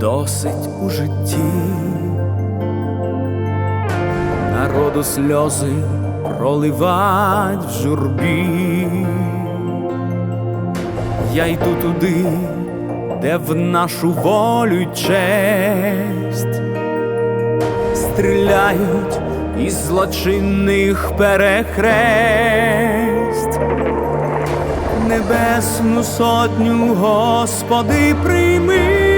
досить у житті. Народу сльози проливать в журбі. Я йду туди, де в нашу волю честь стріляють із злочинних перехресть. Небесну сотню, Господи, прийми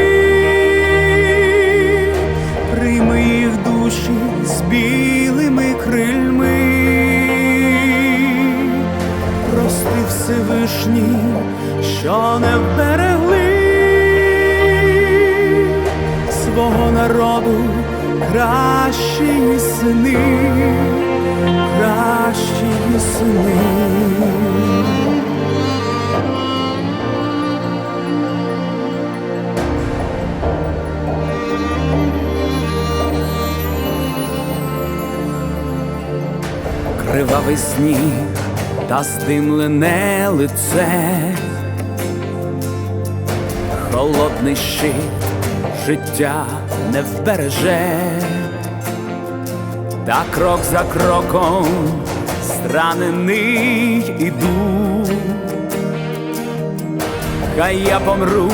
прости Всевишній, що не вберегли свого народу кращі сини, кращі сини. Кривавий сніг та стимлене лице, холодний щит життя не вбереже, та крок за кроком зранений іду, хай я помру,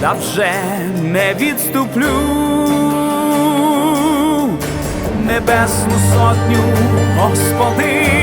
та вже не відступлю. Небесну сотню, Господи,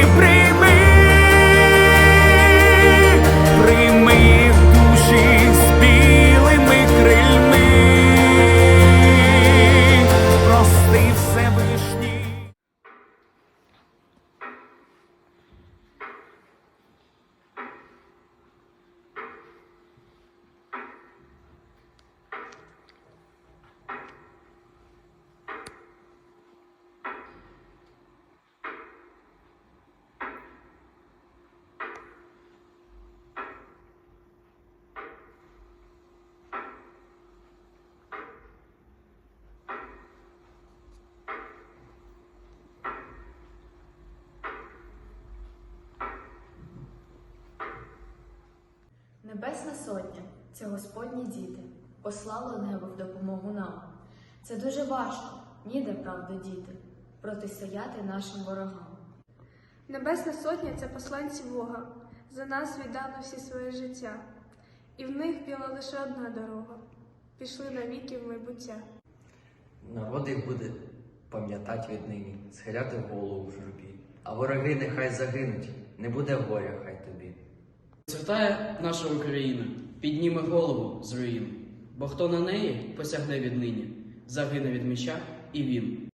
Небесна Сотня це Господні діти, послало небо в допомогу нам. Це дуже важко, ніде правди діти, протистояти нашим ворогам. Небесна сотня це посланці Бога. За нас віддано всі своє життя. І в них біла лише одна дорога. Пішли навіки в майбуття. Народ їх буде пам'ятать віднині, схиляти голову в журбі. А вороги нехай загинуть, не буде горя хай тобі. Цвітає наша Україна, підніме голову з руїн, бо хто на неї посягне віднині, загине від меча і він.